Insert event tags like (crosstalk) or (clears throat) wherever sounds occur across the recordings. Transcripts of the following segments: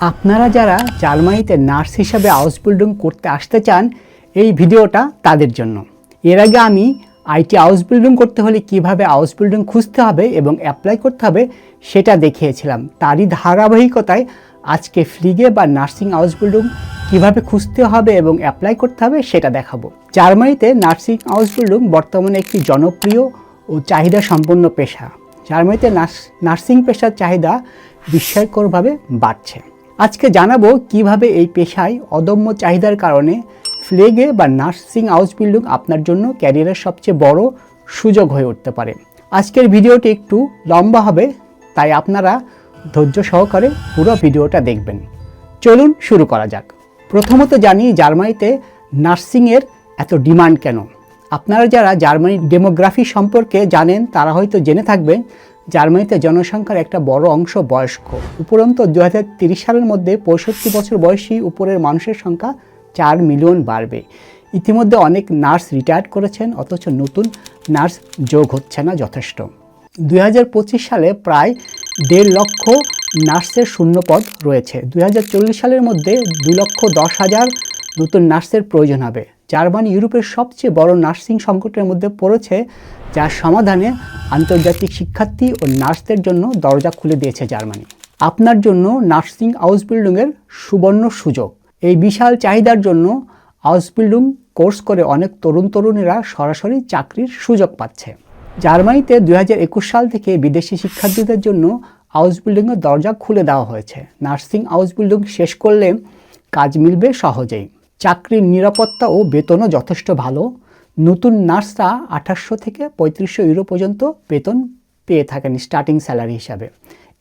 আপনারা যারা জার্মানিতে নার্স হিসাবে হাউস বিল্ডিং করতে আসতে চান, এই ভিডিওটা তাদের জন্য। এর আগে আমি আইটি হাউস বিল্ডিং করতে হলে কীভাবে হাউস বিল্ডিং খুঁজতে হবে এবং অ্যাপ্লাই করতে হবে, সেটা দেখিয়েছিলাম। তারই ধারাবাহিকতায় আজকে ফ্লিগে বা নার্সিং হাউস বিল্ডিং কীভাবে খুঁজতে হবে এবং অ্যাপ্লাই করতে হবে, সেটা দেখাবো। জার্মানিতে নার্সিং হাউস বিল্ডিং বর্তমানে একটি জনপ্রিয় ও চাহিদা সম্পন্ন পেশা। জার্মানিতে নার্স- নার্সিং পেশার চাহিদা বিস্ময়করভাবে বাড়ছে। আজকে জানাব কীভাবে এই পেশায় অদম্য চাহিদার কারণে ফ্লেগে বা নার্সিং হাউস বিল্ডিং আপনার জন্য ক্যারিয়ারের সবচেয়ে বড় সুযোগ হয়ে উঠতে পারে। আজকের ভিডিওটি একটু লম্বা হবে, তাই আপনারা ধৈর্য সহকারে পুরো ভিডিওটা দেখবেন। চলুন শুরু করা যাক। প্রথমত জানি জার্মানিতে নার্সিংয়ের এত ডিমান্ড কেন। আপনারা যারা জার্মানির ডেমোগ্রাফি সম্পর্কে জানেন, তারা হয়তো জেনে থাকবেন জার্মানিতে জনসংখ্যার একটা বড় অংশ বয়স্ক। উপরন্ত দু সালের মধ্যে পঁয়ষট্টি বছর বয়সী উপরের মানুষের সংখ্যা চার মিলিয়ন বাড়বে। ইতিমধ্যে অনেক নার্স রিটায়ার্ড করেছেন, অথচ নতুন নার্স যোগ হচ্ছে না যথেষ্ট। দুই হাজার পঁচিশ সালে প্রায় দেড় লক্ষ নার্সের শূন্যপদ রয়েছে। দু হাজার চল্লিশ সালের মধ্যে দু লক্ষ দশ হাজার নতুন নার্সের প্রয়োজন হবে। জার্মানি ইউরোপের সবচেয়ে বড় নার্সিং সংকটের মধ্যে পড়েছে যার সমাধানে আন্তর্জাতিক শিক্ষার্থী ও নার্সদের জন্য দরজা খুলে দিয়েছে জার্মানি। আপনার জন্য নার্সিং হাউস বিল্ডিংয়ের সুবর্ণ সুযোগ। এই বিশাল চাহিদার জন্য হাউস বিল্ডিং কোর্স করে অনেক তরুণ তরুণীরা সরাসরি চাকরির সুযোগ পাচ্ছে। জার্মানিতে দু হাজার একুশ সাল থেকে বিদেশি শিক্ষার্থীদের জন্য হাউস বিল্ডিংয়ের দরজা খুলে দেওয়া হয়েছে। নার্সিং হাউস বিল্ডিং শেষ করলে কাজ মিলবে সহজেই। চাকরির নিরাপত্তা ও বেতনও যথেষ্ট ভালো। নতুন নার্সরা আঠাশশো থেকে পঁয়ত্রিশশো ইউরো পর্যন্ত বেতন পেয়ে থাকেন স্টার্টিং স্যালারি হিসাবে।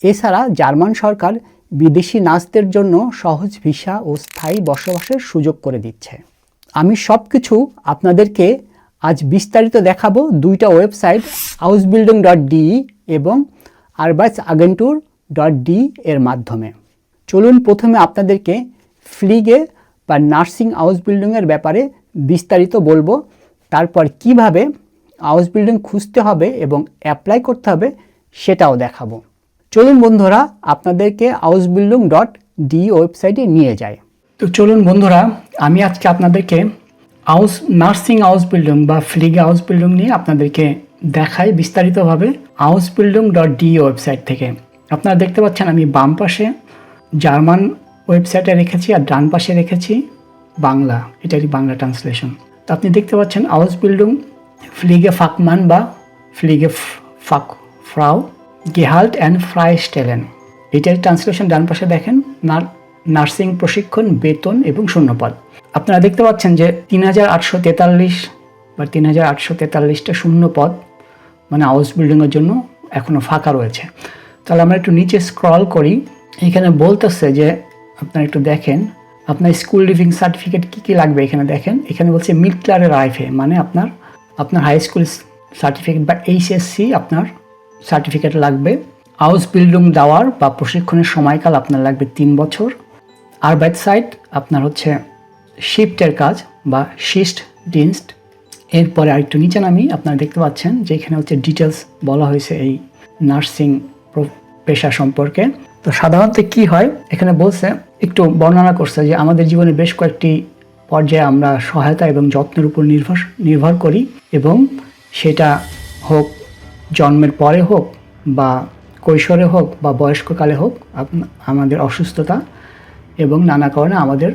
এছাড়া জার্মান সরকার বিদেশি নার্সদের জন্য সহজ ভিসা ও স্থায়ী বসবাসের সুযোগ করে দিচ্ছে। আমি সব কিছু আপনাদেরকে আজ বিস্তারিত দেখাবো দুইটা website house building dot D এবং আরবাস আগেন্টুর ডট ডি এর মাধ্যমে। চলুন প্রথমে আপনাদেরকে ফ্লিগে বা নার্সিং হাউস বিল্ডিংয়ের ব্যাপারে বিস্তারিত বলব। তারপর কীভাবে হাউস বিল্ডিং খুঁজতে হবে এবং অ্যাপ্লাই করতে হবে সেটাও দেখাবো। চলুন বন্ধুরা, আপনাদেরকে হাউস বিল্ডিং ডট ডি ওয়েবসাইটে নিয়ে যায় তো চলুন বন্ধুরা, আমি আজকে আপনাদেরকে হাউস, নার্সিং হাউস বিল্ডিং বা ফ্লিগে হাউস বিল্ডিং নিয়ে আপনাদেরকে দেখাই বিস্তারিতভাবে house building dot D website থেকে। আপনারা দেখতে পাচ্ছেন আমি বাম পাশে জার্মান ওয়েবসাইটে রেখেছি আর ডান পাশে রেখেছি বাংলা। এটারই বাংলা ট্রান্সলেশন। তো আপনি দেখতে পাচ্ছেন হাউস বিল্ডিং, ফ্লিগে ফাকমান বা ফ্লিগে ফাক ফ্রাউ গেহাল্ট অ্যান্ড ফ্রাই স্টেলেন এটার ট্রান্সলেশন ডান পাশে দেখেন, নার- নার্সিং প্রশিক্ষণ, বেতন এবং শূন্যপদ। আপনারা দেখতে পাচ্ছেন যে তিন হাজার আটশো তেতাল্লিশ বা তিন হাজার আটশো তেতাল্লিশটা শূন্য পদ মানে হাউস বিল্ডিংয়ের জন্য এখনও ফাঁকা রয়েছে। তাহলে আমরা একটু নিচে স্ক্রল করি। এখানে বলতেছে যে আপনারা একটু দেখেন। আপনার স্কুল লিভিং সার্টিফিকেট কী কী লাগবে এখানে দেখেন। এখানে বলছে মিডক্লারের আইফে মানে আপনার আপনার হাই স্কুল সার্টিফিকেট বা এইচএসসি আপনার সার্টিফিকেট লাগবে। হাউস বিল্ডিং দেওয়ার বা প্রশিক্ষণের সময়কাল আপনার লাগবে তিন বছর। আর সাইড আপনার হচ্ছে শিফটের কাজ বা শিস্ট ডিনস্ট এরপরে আরেকটু নিচে নামি, আপনারা দেখতে পাচ্ছেন যে এখানে হচ্ছে ডিটেলস বলা হয়েছে এই নার্সিং পেশা সম্পর্কে। তো সাধারণত কি হয়? এখানে বলছে একটু বর্ণনা করছে যে আমাদের জীবনে বেশ কয়েকটি পর্যায়ে আমরা সহায়তা এবং যত্নের উপর নির্ভর নির্ভর করি এবং সেটা হোক জন্মের পরে হোক বা কৈশোরে হোক বা বয়স্ককালে হোক আমাদের অসুস্থতা এবং নানা কারণে আমাদের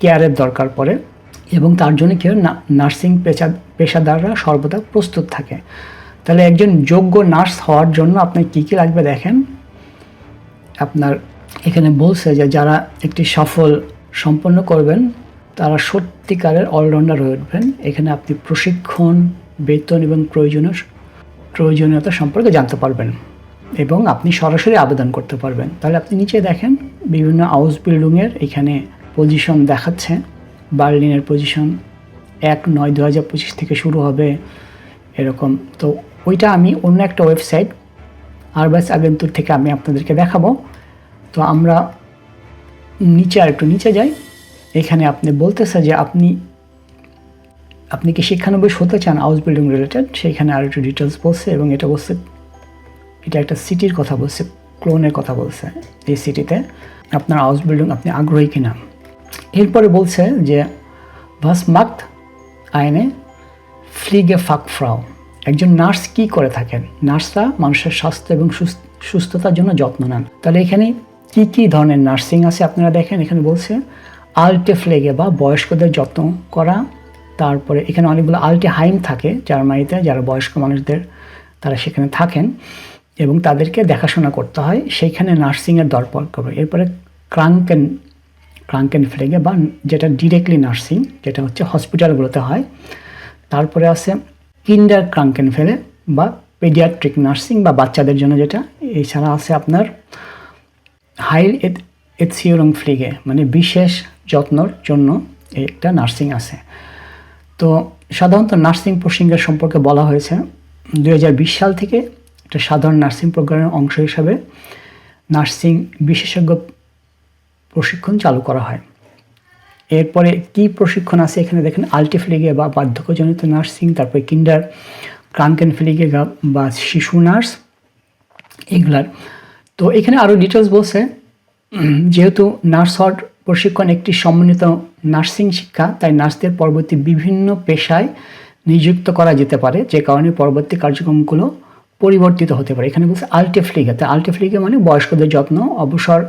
কেয়ারের দরকার পড়ে এবং তার জন্য কেউ নার্সিং পেশা পেশাদাররা সর্বদা প্রস্তুত থাকে। তাহলে একজন যোগ্য নার্স হওয়ার জন্য আপনার কী কী লাগবে দেখেন? আপনার এখানে বলছে যে যারা একটি সফল সম্পন্ন করবেন, তারা সত্যিকারের অলরাউন্ডার হয়ে উঠবেন। এখানে আপনি প্রশিক্ষণ, বেতন এবং প্রয়োজনীয় প্রয়োজনীয়তা সম্পর্কে জানতে পারবেন এবং আপনি সরাসরি আবেদন করতে পারবেন। তাহলে আপনি নিচে দেখেন, বিভিন্ন হাউস বিল্ডিংয়ের এখানে পজিশন দেখাচ্ছে। বার্লিনের পজিশন এক নয় দু হাজার পঁচিশ থেকে শুরু হবে এরকম। তো ওইটা আমি অন্য একটা ওয়েবসাইট আরবাস আগেন্তুর থেকে আমি আপনাদেরকে দেখাবো। তো আমরা নিচে আর একটু নিচে যাই। এখানে আপনি বলতেছে যে আপনি আপনি কি শিক্ষানবিশ হতে চান হাউস বিল্ডিং রিলেটেড সেইখানে আর একটু ডিটেলস বলছে এবং এটা বলছে, এটা একটা সিটির কথা বলছে ক্লোনের কথা বলছে এই সিটিতে আপনার হাউস বিল্ডিং আপনি আগ্রহী কিনা? এরপরে বলছে যে ভাস মাক্ত আইনে ফ্লিগে ফাক ফ্রাও। একজন নার্স কি করে থাকেন? নার্সরা মানুষের স্বাস্থ্য এবং সুস্থ- সুস্থতার জন্য যত্ন নেন। তাহলে এখানে কি কি ধরনের নার্সিং আছে আপনারা দেখেন, এখানে বলছে আল্টে ফ্লেগে বা বয়স্কদের যত্ন করা, তারপরে এখানে অনেকগুলো আল্টে হাইম থাকে জার্মানিতে, যারা বয়স্ক মানুষদের তারা সেখানে থাকেন এবং তাদেরকে দেখাশোনা করতে হয়। সেইখানে নার্সিংয়ের দরকার করবে। এরপরে ক্রাঙ্কেন ক্রাঙ্কেন ফ্লেগে বা যেটা ডিরেক্টলি নার্সিং, যেটা হচ্ছে হসপিটালগুলোতে হয়। তারপরে আছে কিন্ডার ক্রাঙ্কেন ফেলে বা পেডিয়াট্রিক নার্সিং বা বাচ্চাদের জন্য যেটা। এছাড়া আছে আপনার হাইল এথিওরং ফ্লিগে মানে বিশেষ যত্নর জন্য একটা নার্সিং আছে। তো সাধারণত নার্সিং প্রসঙ্গের সম্পর্কে বলা হয়েছে দু হাজার বিশ সাল থেকে একটা সাধারণ নার্সিং প্রোগ্রামের অংশ হিসাবে নার্সিং বিশেষজ্ঞ প্রশিক্ষণ চালু করা হয়। এরপরে কি প্রশিক্ষণ আছে এখানে দেখেন, আল্টিফ্লিগে বা বার্ধক্যজনিত নার্সিং, তারপরে কিন্ডার ক্রাঙ্কেন ফ্লিগে বা শিশু নার্স, এগুলার তো এখানে আরও ডিটেলস বলছে, যেহেতু নার্স হওয়ার প্রশিক্ষণ একটি সমন্বিত নার্সিং শিক্ষা, তাই নার্সদের পরবর্তী বিভিন্ন পেশায় নিযুক্ত করা যেতে পারে, যে কারণে পরবর্তী কার্যক্রমগুলো পরিবর্তিত হতে পারে। এখানে বলছে আল্টিফ্লিগে তাই আল্টিফ্লিগে মানে বয়স্কদের যত্ন, অবসর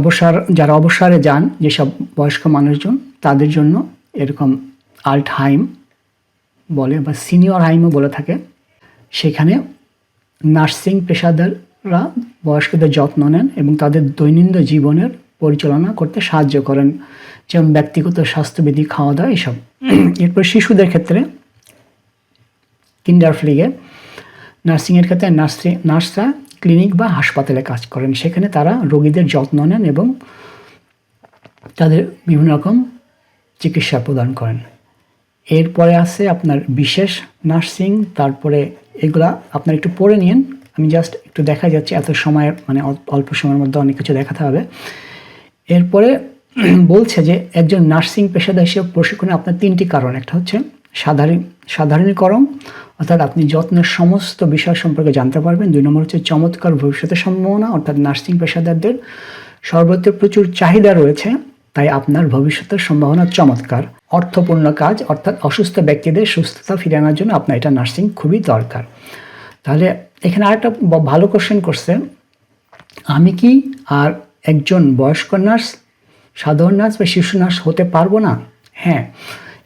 অবসর, যারা অবসরে যান, যেসব বয়স্ক মানুষজন, তাদের জন্য এরকম আল্ট হাইম বলে বা সিনিয়র হাইমও বলে থাকে। সেখানে নার্সিং পেশাদাররা বয়স্কদের যত্ন নেন এবং তাদের দৈনন্দিন জীবনের পরিচালনা করতে সাহায্য করেন, যেমন ব্যক্তিগত স্বাস্থ্যবিধি খাওয়া দাওয়া এসব। এরপর শিশুদের ক্ষেত্রে কিন্ডার ফ্লিগে নার্সিংয়ের ক্ষেত্রে নার্সি, নার্সরা ক্লিনিক বা হাসপাতালে কাজ করেন। সেখানে তারা রোগীদের যত্ন নেন এবং তাদের বিভিন্ন রকম চিকিৎসা প্রদান করেন। এরপরে আছে আপনার বিশেষ নার্সিং, তারপরে এগুলা আপনার একটু পড়ে নিন। আমি জাস্ট একটু দেখা যাচ্ছে, এত সময়ের মানে অল- অল্প সময়ের মধ্যে অনেক কিছু দেখাতে হবে। এরপরে (clears throat) বলছে যে, একজন নার্সিং পেশাদার হিসেবে প্রশিক্ষণে আপনার তিনটি কারণ। একটা হচ্ছে সাধারণ সাধারণীকরণ, অর্থাৎ আপনি যত্নের সমস্ত বিষয় সম্পর্কে জানতে পারবেন। দুই নম্বর হচ্ছে চমৎকার ভবিষ্যতের সম্ভাবনা, অর্থাৎ নার্সিং পেশাদারদের সর্বত্র প্রচুর চাহিদা রয়েছে, তাই আপনার ভবিষ্যতের সম্ভাবনা চমৎকার। অর্থপূর্ণ কাজ, অর্থাৎ অসুস্থ ব্যক্তিদের সুস্থতা ফিরিয়ে আনার জন্য আপনার এটা নার্সিং খুবই দরকার। তাহলে এখানে আরেকটা ভালো কোশ্চেন করছে। আমি কি আর একজন বয়স্ক নার্স, সাধারণ নার্স বা শিশু নার্স হতে পারব না? হ্যাঁ।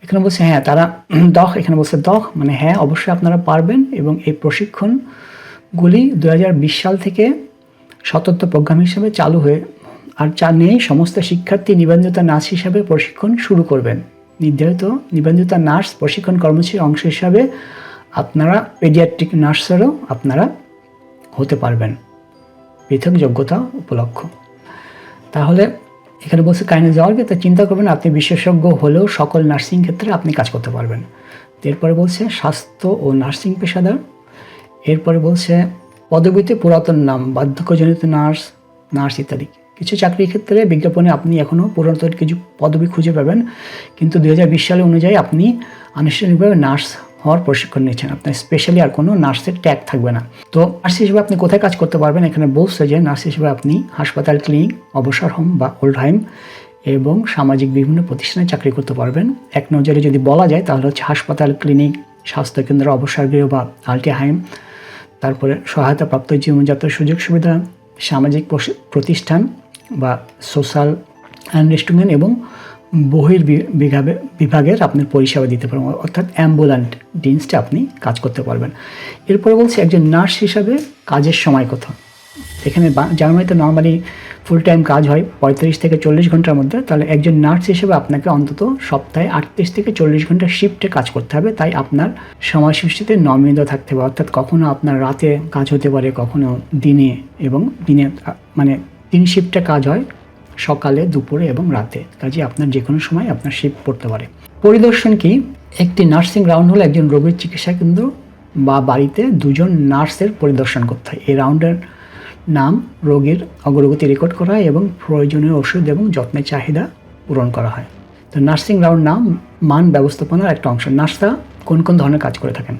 এখানে বলছে হ্যাঁ তারা (clears throat) দখ এখানে বলছে দখ মানে হ্যাঁ অবশ্যই আপনারা পারবেন এবং এই প্রশিক্ষণগুলি দু হাজার বিশ সাল থেকে সতর্ক প্রোগ্রাম হিসেবে চালু হয়ে, আর চা নেই সমস্ত শিক্ষার্থী নিবন্ধিত নার্স হিসাবে প্রশিক্ষণ শুরু করবেন। নির্ধারিত নিবন্ধিত নার্স প্রশিক্ষণ কর্মসূচির অংশ হিসাবে আপনারা পেডিয়াট্রিক নার্সেরও আপনারা হতে পারবেন। পৃথক যোগ্যতা উপলক্ষ। তাহলে এখানে বলছে কাইনে যাওয়ার ক্ষেত্রে চিন্তা করবেন আপনি বিশেষজ্ঞ হলেও সকল নার্সিং ক্ষেত্রে আপনি কাজ করতে পারবেন। এরপরে বলছে স্বাস্থ্য ও নার্সিং পেশাদার। এরপরে বলছে পদবীতে পুরাতন নাম, বার্ধক্যজনিত নার্স নার্স ইত্যাদি। কিছু চাকরির ক্ষেত্রে বিজ্ঞাপনে আপনি এখনও পুরাতন কিছু পদবি খুঁজে পাবেন। কিন্তু দু হাজার বিশ সালে অনুযায়ী আপনি আনুষ্ঠানিকভাবে নার্স হওয়ার প্রশিক্ষণ নিচ্ছেন আপনার স্পেশালি আর কোনো নার্সের ট্যাগ থাকবে না। তো নার্স হিসেবে আপনি কোথায় কাজ করতে পারবেন? এখানে বলছে যে নার্স হিসেবে আপনি হাসপাতাল ক্লিনিক অবসর হোম বা ওল্ড হাইম এবং সামাজিক বিভিন্ন প্রতিষ্ঠানে চাকরি করতে পারবেন। এক নজরে যদি বলা যায়, তাহলে হচ্ছে হাসপাতাল ক্লিনিক স্বাস্থ্যকেন্দ্র অবসর গৃহ বা আলটি হাইম তারপরে সহায়তাপ্রাপ্ত জীবনযাত্রার সুযোগ সুবিধা, সামাজিক প্রতিষ্ঠান বা সোশ্যাল অ্যান্ডেস্টমেন্ট এবং বহির বিভাগে বিভাগের আপনার পরিষেবা দিতে পারবেন। অর্থাৎ অ্যাম্বুল্যান্ট ডিন্সটা আপনি কাজ করতে পারবেন। এরপরে বলছি একজন নার্স হিসাবে কাজের সময় কত এখানে জার্মানিতে নর্মালি ফুল টাইম কাজ হয় পঁয়ত্রিশ থেকে চল্লিশ ঘণ্টার মধ্যে। তাহলে একজন নার্স হিসেবে আপনাকে অন্তত সপ্তাহে আটত্রিশ থেকে চল্লিশ ঘণ্টা শিফটে কাজ করতে হবে। তাই আপনার সময়সূচিতে নমিত থাকতে হবে। অর্থাৎ কখনও আপনার রাতে কাজ হতে পারে কখনও দিনে এবং দিনে মানে তিন শিফটে কাজ হয়। সকালে, দুপুরে এবং রাতে। কাজে আপনার যে কোনো সময় আপনার শিফট পড়তে পারে। পরিদর্শন কি? একটি নার্সিং রাউন্ড হলো একজন রোগীর চিকিৎসা কেন্দ্র বা বাড়িতে দুজন নার্সের পরিদর্শন করতে হয়। এই রাউন্ডের নাম রোগীর অগ্রগতি রেকর্ড করা হয় এবং প্রয়োজনীয় ওষুধ এবং যত্নের চাহিদা পূরণ করা হয়। তো নার্সিং রাউন্ড নাম মান ব্যবস্থাপনার একটা অংশ। নার্সরা কোন কোন ধরনের কাজ করে থাকেন?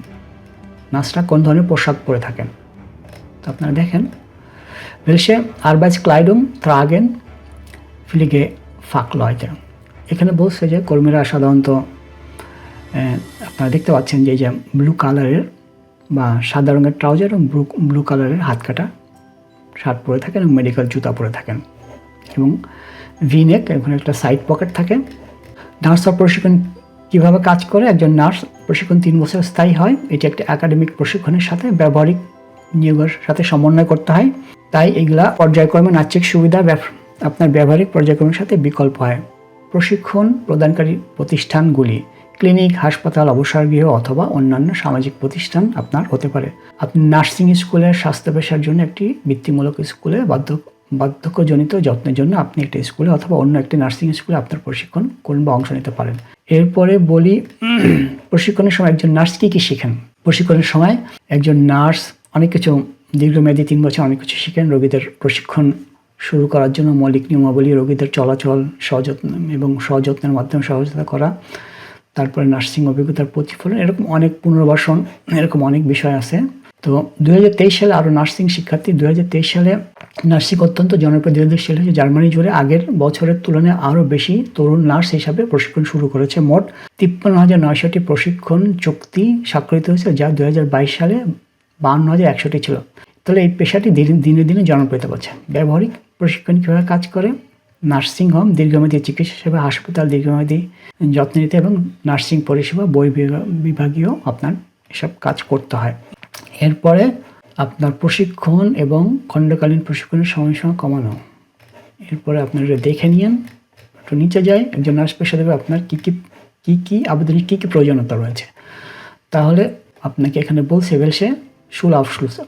নার্সরা কোন ধরনের পোশাক পরে থাকেন? তো আপনারা দেখেন Welche Arbeitskleidung tragen ফ্লিগে ফাঁক লয়তে এখানে বলছে যে কর্মীরা সাধারণত আপনারা দেখতে পাচ্ছেন যে যে ব্লু কালারের বা সাদা রঙের ট্রাউজার এবং ব্লু ব্লু কালারের হাত কাটা, শার্ট পরে থাকেন এবং মেডিকেল জুতা পরে থাকেন। এবং ভিনেক এখানে একটা সাইড পকেট থাকে। নার্স প্রশিক্ষণ কীভাবে কাজ করে? একজন নার্স প্রশিক্ষণ তিন বছর স্থায়ী হয়। এটি একটা একাডেমিক প্রশিক্ষণের সাথে ব্যবহারিক নিয়োগের সাথে সমন্বয় করতে হয়। তাই এগুলা পর্যায়ক্রমে নাচিক সুবিধা আপনার ব্যবহারিক পর্যায়ক্রমের সাথে বিকল্প হয়। প্রশিক্ষণ প্রদানকারী প্রতিষ্ঠানগুলি, ক্লিনিক, হাসপাতাল অবসর গৃহ অথবা অন্যান্য সামাজিক প্রতিষ্ঠান আপনার হতে পারে। আপনি নার্সিং স্কুলের স্বাস্থ্য পেশার জন্য একটি বৃত্তিমূলক স্কুলে বাধ্য, বার্ধক্যজনিত যত্নের জন্য আপনি একটি স্কুলে অথবা অন্য একটি নার্সিং স্কুলে আপনার প্রশিক্ষণ করুন বা অংশ নিতে পারেন। এরপরে বলি, প্রশিক্ষণের সময় একজন নার্স কী কী শিখেন? প্রশিক্ষণের সময় একজন নার্স অনেক কিছু দীর্ঘমেয়াদী তিন বছর অনেক কিছু শিখেন, রোগীদের প্রশিক্ষণ শুরু করার জন্য মৌলিক নিয়মাবলী রোগীদের চলাচল সযত্ন এবং সযত্নের মাধ্যমে সহযোগিতা করা, তারপরে নার্সিং অভিজ্ঞতার প্রতিফলন, এরকম অনেক পুনর্বাসন, এরকম অনেক বিষয় আছে। তো দুই হাজার তেইশ সালে আরও নার্সিং শিক্ষার্থী দুই হাজার তেইশ সালে নার্সিং অত্যন্ত জনপ্রিয় দুই সালে হচ্ছে জার্মানি জুড়ে আগের বছরের তুলনায় আরও বেশি তরুণ নার্স হিসাবে প্রশিক্ষণ শুরু করেছে। মোট তিপ্পান্ন হাজার নয়শোটি প্রশিক্ষণ চুক্তি স্বাক্ষরিত হয়েছে যা দুই হাজার বাইশ সালে বান্ন হাজার একশোটি ছিল। তাহলে এই পেশাটি দিনে দিনে জনপ্রিয়তা পাচ্ছে। ব্যবহারিক প্রশিক্ষণ কীভাবে কাজ করে? নার্সিং হোম, দীর্ঘমেয়াদী চিকিৎসা সেবা, হাসপাতাল, দীর্ঘমেয়াদী যত্ন নিতে এবং নার্সিং পরিষেবা, বই বিভা- বিভাগীয় আপনার এসব কাজ করতে হয়। এরপরে আপনার প্রশিক্ষণ এবং খণ্ডকালীন প্রশিক্ষণের সময়সীমা কমানো। এরপরে আপনার দেখে নিন, একটু নিচে যায় একজন নার্স পেশা দেবে আপনার কী কী কী কী আবেদনের কী কী প্রয়োজনীয়তা রয়েছে? তাহলে আপনাকে এখানে বলছে শুল অফ শুলস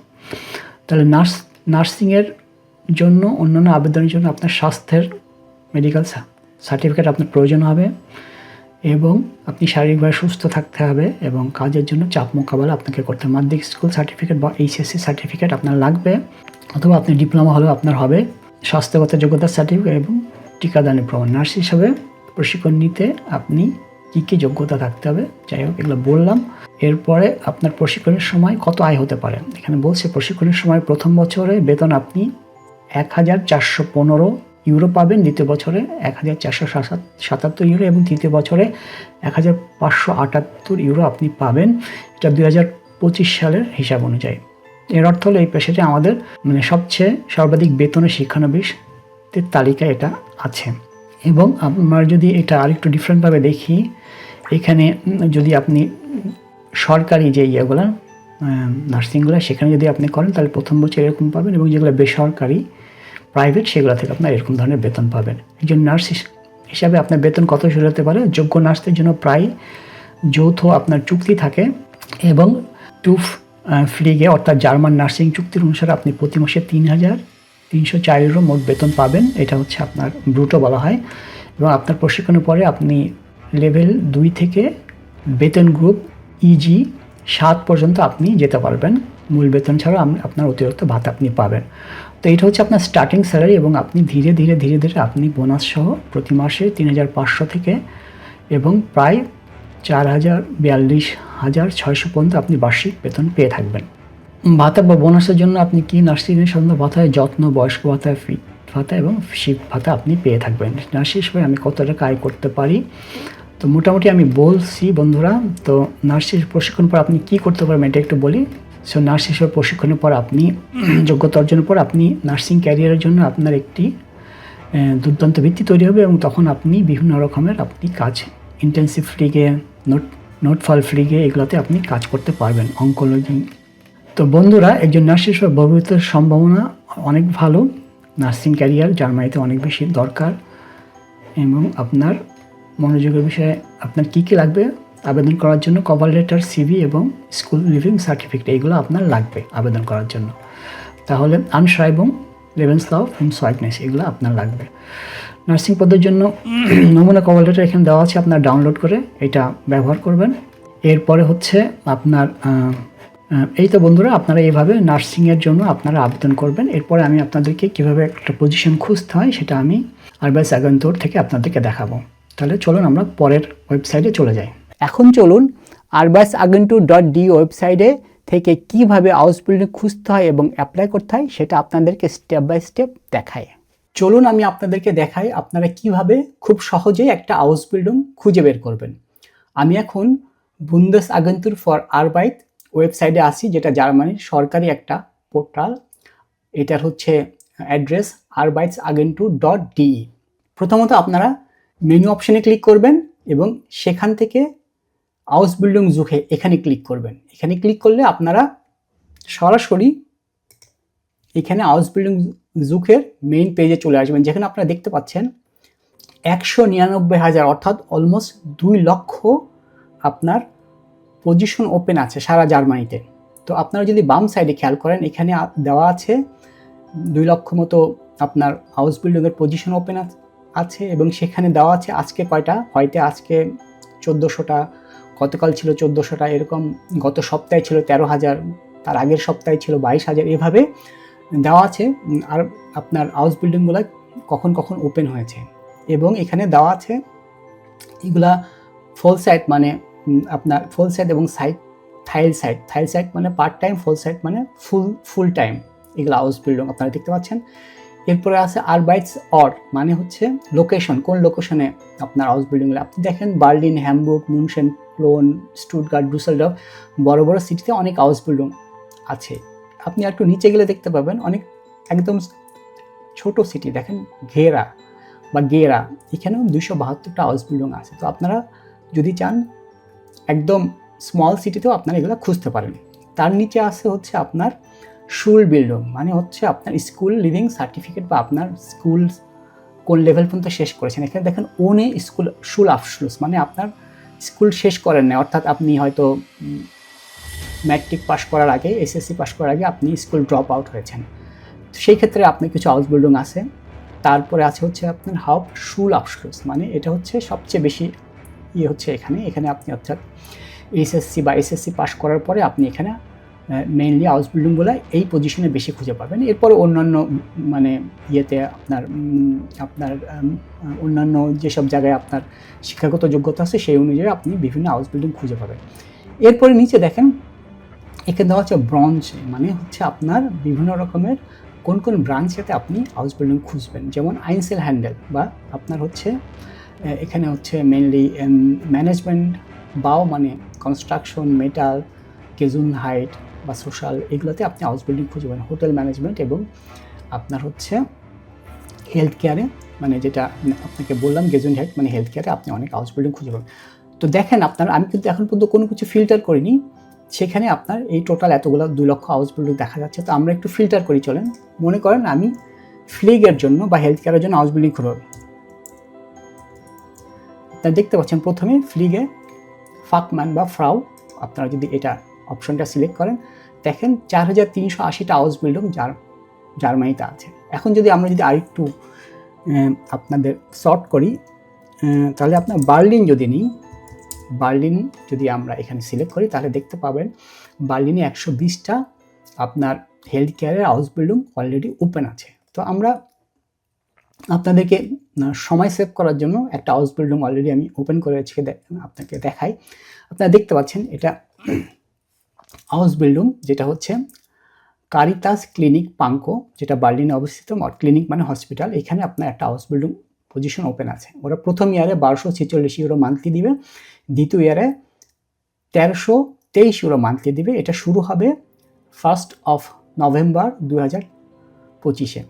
তাহলে নার্স, নার্সিংয়ের জন্য, অন্যান্য আবেদনের জন্য আপনার স্বাস্থ্যের মেডিকেল সার্টিফিকেট আপনার প্রয়োজন হবে এবং আপনি শারীরিকভাবে সুস্থ থাকতে হবে এবং কাজের জন্য চাপ মোকাবেলা আপনাকে করতে হবে। মাধ্যমিক স্কুল সার্টিফিকেট বা এইচএসসি সার্টিফিকেট আপনার লাগবে অথবা আপনি ডিপ্লোমা হলেও আপনার হবে। স্বাস্থ্যগত যোগ্যতার সার্টিফিকেট এবং টিকাদানের প্রমাণ। নার্স হিসাবে প্রশিক্ষণ নিতে আপনি কী কী যোগ্যতা থাকতে হবে? যাই হোক, এগুলো বললাম। এরপরে আপনার প্রশিক্ষণের সময় কত আয় হতে পারে? এখানে বলছে প্রশিক্ষণের সময় প্রথম বছরে বেতন আপনি এক হাজার চারশো পনেরো ইউরো পাবেন, দ্বিতীয় বছরে এক হাজার চারশো সাতাত্তর ইউরো এবং তৃতীয় বছরে এক হাজার পাঁচশো আটাত্তর ইউরো আপনি পাবেন। এটা দুই হাজার পঁচিশ সালের হিসাব অনুযায়ী। এর অর্থ হলো এই পেশাটি আমাদের মানে সবচেয়ে সর্বাধিক বেতনের শিক্ষানবিশের তালিকা এটা আছে। এবং আমরা যদি এটা আরেকটু ডিফারেন্টভাবে দেখি এখানে যদি আপনি সরকারি যে ইয়েগুলো নার্সিংগুলো, সেখানে যদি আপনি করেন, তাহলে প্রথম বছর এরকম পাবেন এবং যেগুলো বেসরকারি, প্রাইভেট, সেগুলো থেকে আপনার এরকম ধরনের বেতন পাবেন। একজন নার্স হিস- হিসাবে আপনার বেতন কত শুরু হতে পারে? যোগ্য নার্সদের জন্য প্রায় যৌথ আপনার চুক্তি থাকে এবং টু ফ্লিগে অর্থাৎ জার্মান নার্সিং চুক্তির অনুসারে আপনি প্রতি মাসে তিন হাজার তিনশো চার ইউরো মোট বেতন পাবেন। এটা হচ্ছে আপনার ব্রুটো বলা হয় এবং আপনার প্রশিক্ষণের পরে আপনি লেভেল দুই থেকে বেতন গ্রুপ ইজি সাত পর্যন্ত আপনি যেতে পারবেন। মূল বেতন ছাড়াও আপনি আপনার অতিরিক্ত ভাতা আপনি পাবেন। তো এটা হচ্ছে আপনার স্টার্টিং স্যালারি এবং আপনি ধীরে ধীরে ধীরে ধীরে আপনি বোনাস সহ প্রতি মাসে তিন হাজার পাঁচশো থেকে এবং প্রায় চার হাজার বিয়াল্লিশ হাজার ছয়শো পর্যন্ত আপনি বার্ষিক বেতন পেয়ে থাকবেন। ভাতা বা বোনাসের জন্য আপনি কি নার্সিংয়ের সাধারণত ভাতায় যত্ন, বয়স্ক ভাতা ফি ভাতা এবং শিব ভাতা আপনি পেয়ে থাকবেন? নার্সিং হিসেবে আমি কত টাকা আয় করতে পারি? তো মোটামুটি আমি বলছি, বন্ধুরা, তো নার্সের প্রশিক্ষণ পর আপনি কি করতে পারবেন এটা একটু বলি। সো নার্স হিসেবে প্রশিক্ষণের পর আপনি, (clears throat) যোগ্যতা অর্জনের পর আপনি নার্সিং ক্যারিয়ারের জন্য আপনার একটি দুর্দান্ত ভিত্তি তৈরি হবে এবং তখন আপনি বিভিন্ন রকমের আপনি কাজ ইন্টেন্সিভ ফ্রিগে নোট নোট ফাল ফ্রিগে এগুলোতে আপনি কাজ করতে পারবেন অঙ্কোলজি তো বন্ধুরা, একজন নার্স হিসেবে ভবিষ্যতের সম্ভাবনা অনেক ভালো। নার্সিং ক্যারিয়ার জার্মানিতে অনেক বেশি দরকার এবং আপনার মনোযোগের বিষয়ে আপনার কী কী লাগবে? আবেদন করার জন্য কভার লেটার সিভি এবং স্কুল লিভিং সার্টিফিকেট এইগুলো আপনার লাগবে আবেদন করার জন্য। তাহলে আনসাইবং লেভেন্স অফ হোম সোয়াইটনেস এগুলো আপনার লাগবে। নার্সিং পদের জন্য নমুনা কভার লেটার এখানে দেওয়া আছে, আপনার ডাউনলোড করে এটা ব্যবহার করবেন। এরপরে হচ্ছে আপনার এই তো বন্ধুরা, আপনারা এইভাবে নার্সিংয়ের জন্য আপনারা আবেদন করবেন। এরপরে আমি আপনাদেরকে কীভাবে একটা পজিশন খুঁজতে হয় সেটা আমি আরবাইস আগান্তোর থেকে আপনাদেরকে দেখাবো। তাহলে চলুন আমরা পরের ওয়েবসাইটে চলে যাই। এখন চলুন আরবাস আগেন্টু ডট ডি ওয়েবসাইটে থেকে কীভাবে হাউস বিল্ডিং খুঁজতে হয় এবং অ্যাপ্লাই করতে হয় সেটা আপনাদেরকে স্টেপ বাই স্টেপ দেখায়। চলুন আমি আপনাদেরকে দেখাই আপনারা কীভাবে খুব সহজেই একটা হাউস বিল্ডিং খুঁজে বের করবেন। আমি এখন বুন্দেস আগন্তুর ফর আরবাইত ওয়েবসাইটে আসি যেটা জার্মানির সরকারি একটা পোর্টাল এটার হচ্ছে অ্যাড্রেস আরবাইটস আগেন্টু ডট ডিই প্রথমত আপনারা মেনু অপশনে ক্লিক করবেন এবং সেখান থেকে হাউস বিল্ডিং জুখে এখানে ক্লিক করবেন। এখানে ক্লিক করলে আপনারা সরাসরি এখানে হাউস বিল্ডিং জুখের মেইন পেজে চলে আসবেন। যেখানে আপনারা দেখতে পাচ্ছেন একশো নিরানব্বই হাজার অর্থাৎ অলমোস্ট দুই লক্ষ আপনার পজিশন ওপেন আছে সারা জার্মানিতে। তো আপনারা যদি বাম সাইডে খেয়াল করেন, এখানে দেওয়া আছে দুই লক্ষ মতো আপনার হাউস বিল্ডিংয়ের পজিশন ওপেন আছে। এবং সেখানে দেওয়া আছে আজকে কয়টা? হয়তো আজকে চোদ্দোশোটা, গতকাল ছিল চোদ্দোশোটা, এরকম গত সপ্তাহে ছিল তেরো হাজার তার আগের সপ্তাহে ছিল বাইশ হাজার এভাবে দেওয়া আছে আর আপনার হাউস বিল্ডিংগুলো কখন কখন ওপেন হয়েছে। এবং এখানে দেওয়া আছে, এগুলা ফোল সাইট মানে আপনার ফোল সাইট এবং সাইট থাইল সাইট থাইল সাইট মানে পার্ট টাইম ফোল সাইট মানে ফুল ফুল টাইম এগুলো হাউস বিল্ডিং আপনারা দেখতে পাচ্ছেন। এরপরে আছে আর বাইটস অর মানে হচ্ছে লোকেশন কোন লোকেশনে আপনার হাউস বিল্ডিংগুলো আপনি দেখেন Berlin Hamburg München Köln Stuttgart Düsseldorf বড় বড় সিটিতে অনেক হাউস বিল্ডিং আছে। আপনি একটু নিচে গেলে দেখতে পাবেন অনেক একদম ছোট সিটি দেখেন ঘেরা বা গেরা, এখানেও দুশো বাহাত্তরটা হাউস বিল্ডিং আছে। তো আপনারা যদি চান একদম স্মল সিটিতেও আপনারা এগুলো খুঁজতে পারেন। তার নিচে আছে হচ্ছে আপনার শুল বিল্ডিং মানে হচ্ছে আপনার স্কুল লিভিং সার্টিফিকেট বা আপনার স্কুল কোন লেভেল পর্যন্ত শেষ করেছেন। এখানে দেখেন ওনে স্কুল শুল আফসুস মানে আপনার স্কুল শেষ করেন না অর্থাৎ আপনি হয়তো ম্যাট্রিক পাস করার আগে এসএসসি পাস করার আগে আপনি স্কুল ড্রপ আউট হয়েছেন। সেই ক্ষেত্রে আপনি কিছু হাউস বিল্ডিং আছে। তারপরে আছে হচ্ছে আপনার হাউপ শুল আফসুস মানে এটা হচ্ছে সবচেয়ে বেশি ইয়ে হচ্ছে এখানে। এখানে আপনি অর্থাৎ এইচএসসি বা এসএসসি পাস করার পরে আপনি এখানে মেইনলি হাউস বিল্ডিংগুলো এই পজিশনে বেশি খুঁজে পাবেন। এরপরে অন্যান্য মানে ইয়েতে আপনার আপনার অন্যান্য যেসব জায়গায় আপনার শিক্ষাগত যোগ্যতা আছে, সেই অনুযায়ী আপনি বিভিন্ন হাউস বিল্ডিং খুঁজে পাবেন। এরপরে নিচে দেখেন, এখানে দেওয়া হচ্ছে ব্রঞ্চ মানে হচ্ছে আপনার বিভিন্ন রকমের কোন কোন ব্রাঞ্চেতে আপনি হাউস বিল্ডিং খুঁজবেন। যেমন আইনসেল হ্যান্ডেল বা আপনার হচ্ছে এখানে হচ্ছে মেনলি ম্যানেজমেন্ট বাও মানে কনস্ট্রাকশন মেটাল কেজুন হাইট বা সোশ্যাল এগুলোতে আপনি হাউস বিল্ডিং খুঁজবেন হোটেল ম্যানেজমেন্ট এবং আপনার হচ্ছে হেলথ কেয়ারে মানে যেটা আপনাকে বললাম গেজুন হাইট মানে হেলথ কেয়ারে আপনি অনেক হাউস বিল্ডিং খুঁজে পাবেন। তো দেখেন আপনার, আমি কিন্তু এখন পর্যন্ত কোনো কিছু ফিল্টার করিনি। সেখানে আপনার এই টোটাল এতগুলো দু লক্ষ হাউস বিল্ডিং দেখা যাচ্ছে। তো আমরা একটু ফিল্টার করি, চলেন। মনে করেন আমি ফ্লিগের জন্য বা হেলথ কেয়ারের জন্য হাউস বিল্ডিং খুলব আপনারা দেখতে পাচ্ছেন, প্রথমে ফ্লিগে ফাকম্যান বা ফ্রাউ, আপনারা যদি এটা অপশনটা সিলেক্ট করেন দেখেন চার হাজার তিনশো আশিটা হাউস বিল্ডিং যার, জার্মানিতে আছে। এখন যদি আমরা যদি আরেকটু আপনাদের শর্ট করি তাহলে আপনার বার্লিন যদি নিই, বার্লিন যদি আমরা এখানে সিলেক্ট করি, তাহলে দেখতে পাবেন বার্লিনে একশো বিশটা আপনার হেলথ কেয়ারের হাউস বিল্ডিং অলরেডি ওপেন আছে। তো আমরা আপনাদেরকে সময় সেভ করার জন্য একটা হাউস বিল্ডিং অলরেডি আমি ওপেন করে আপনাকে দেখাই। আপনারা দেখতে পাচ্ছেন এটা হাউস বিল্ডিং, যেটা হচ্ছে কারিতাস ক্লিনিক পাঙ্কো যেটা বার্লিনে অবস্থিত ক্লিনিক মানে হসপিটাল এখানে আপনার একটা হাউস বিল্ডিং পজিশন ওপেন আছে। ওরা প্রথম ইয়ারে বারোশো ছেচল্লিশ ইউরো মান্থলি দিবে। দ্বিতীয় ইয়ারে তেরোশো তেইশ ইউরো মান্থলি দিবে। এটা শুরু হবে ফার্স্ট অফ নভেম্বর দু হাজার পঁচিশে।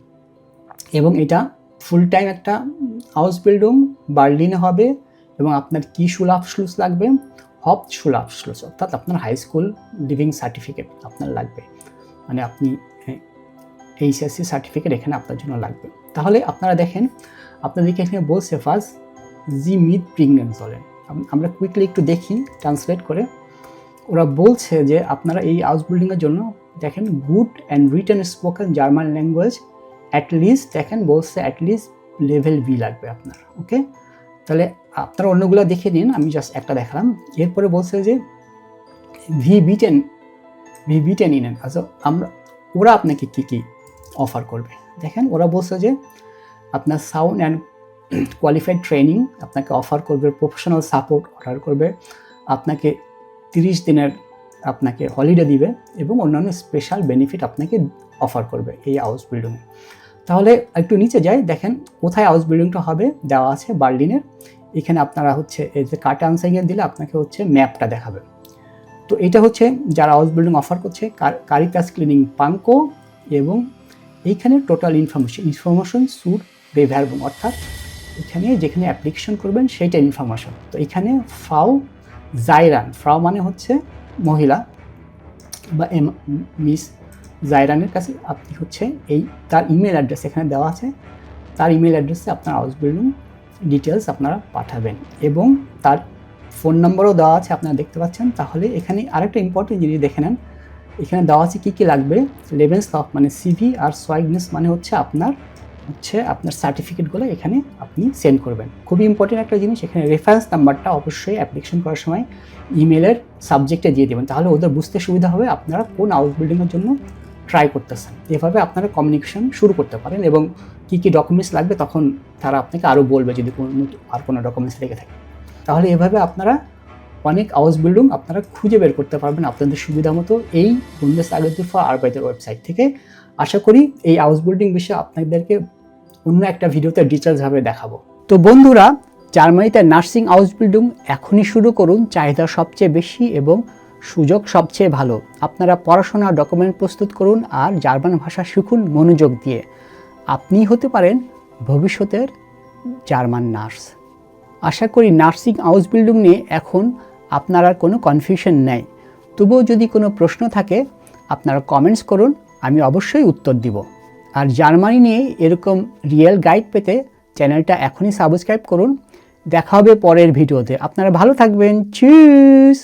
এবং এটা ফুল টাইম একটা হাউস বিল্ডিং। বার্লিনে হবে এবং আপনার কী সুলাফসলুস লাগবে? হপ সুলাফসলুস অর্থাৎ আপনার হাই স্কুল লিভিং সার্টিফিকেট আপনার লাগবে। মানে আপনি এইচএসসি সার্টিফিকেট এখানে আপনার জন্য লাগবে। তাহলে আপনারা দেখেন, আপনাদেরকে এখানে বলছে ফার্স্ট জি মিড প্রিগনেন্ট চলেন আমরা কুইকলি একটু দেখি ট্রান্সলেট করে। ওরা বলছে যে আপনারা এই হাউস বিল্ডিংয়ের জন্য দেখেন good and written spoken German language at least দেখেন বলছে অ্যাটলিস্ট লেভেল বি লাগবে আপনার ওকে তাহলে আপনারা অন্যগুলো দেখে নিন, আমি জাস্ট একটা দেখালাম। এরপরে বলছে যে ভি বিটেন ভি বিটেন ইনেন আচ্ছা আমরা, ওরা আপনাকে কী কী অফার করবে? দেখেন, ওরা বলছে যে, আপনার সাউন্ড অ্যান্ড কোয়ালিফাইড ট্রেনিং আপনাকে অফার করবে প্রফেশনাল সাপোর্ট অর্ডার করবে, আপনাকে তিরিশ দিনের আপনাকে হলিডে দিবে এবং অন্যান্য স্পেশাল বেনিফিট আপনাকে অফার করবে এই হাউস বিল্ডিংয়ে তাহলে একটু নিচে যাই, দেখেন কোথায় হাউস বিল্ডিংটা হবে, দেওয়া আছে বার্লিনের। এখানে আপনারা হচ্ছে এই যে কার্ট আনসাইঙে দিলে আপনাকে হচ্ছে ম্যাপটা দেখাবে। তো এটা হচ্ছে যারা হাউস বিল্ডিং অফার করছে কারিতাস ক্লিনিং পাঙ্কো এবং এইখানে টোটাল ইনফরমেশন ইনফরমেশন সুর বেভ্যারবং অর্থাৎ এখানে যেখানে অ্যাপ্লিকেশন করবেন সেইটা ইনফরমেশন তো এখানে ফাও জাইরান ফ্রাও মানে হচ্ছে মহিলা বা মিস জাইরানের কাছে আপনি হচ্ছে এই তার ইমেল অ্যাড্রেস এখানে দেওয়া আছে। তার ইমেল অ্যাড্রেসে আপনার হাউস বিল্ডিং ডিটেলস আপনারা পাঠাবেন এবং তার ফোন নম্বরও দেওয়া আছে আপনারা দেখতে পাচ্ছেন। তাহলে এখানে আরেকটা ইম্পর্টেন্ট জিনিস দেখে নেন। এখানে দেওয়া আছে কী কী লাগবে? লেভেন্স অফ মানে সিভি আর সোয়াইগনেস মানে হচ্ছে আপনার হচ্ছে আপনার সার্টিফিকেটগুলো এখানে আপনি সেন্ড করবেন। খুবই ইম্পর্টেন্ট একটা জিনিস, এখানে রেফারেন্স নাম্বারটা অবশ্যই অ্যাপ্লিকেশন করার সময় ইমেলের সাবজেক্টে দিয়ে দেবেন। তাহলে ওদের বুঝতে সুবিধা হবে আপনারা কোন হাউস বিল্ডিংয়ের জন্য ট্রাই করতেছেন। এভাবে আপনারা কমিউনিকেশন শুরু করতে পারেন এবং কী কী ডকুমেন্টস লাগবে তখন তারা আপনাকে আরও বলবে যদি কোনো আর কোনো ডকুমেন্টস লেগে থাকে। তাহলে এভাবে আপনারা অনেক হাউস বিল্ডিং আপনারা খুঁজে বের করতে পারবেন আপনাদের সুবিধা মতো এই বুন্দেস আগের ফর আরবাইতের ওয়েবসাইট থেকে। আশা করি এই হাউস বিল্ডিং বিষয়ে আপনাদেরকে অন্য একটা ভিডিওতে ডিটেলসভাবে দেখাবো। তো বন্ধুরা জার্মানিতে নার্সিং হাউস বিল্ডিং এখনই শুরু করুন, চাহিদা সবচেয়ে বেশি এবং সুযোগ সবচেয়ে ভালো। আপনারা পড়াশোনা ডকুমেন্ট প্রস্তুত করুন আর জার্মান ভাষা শিখুন মনোযোগ দিয়ে। আপনি হতে পারেন ভবিষ্যতের জার্মান নার্স। আশা করি নার্সিং হাউস বিল্ডিং নিয়ে এখন আপনার আর কোনো কনফিউশন নেই। তবুও যদি কোনো প্রশ্ন থাকে, আপনারা কমেন্টস করুন, আমি অবশ্যই উত্তর দিব। আর জার্মানি নিয়ে এরকম রিয়েল গাইড পেতে চ্যানেলটা এখনই সাবস্ক্রাইব করুন। দেখা হবে পরের ভিডিওতে। আপনারা ভালো থাকবেন। চিজ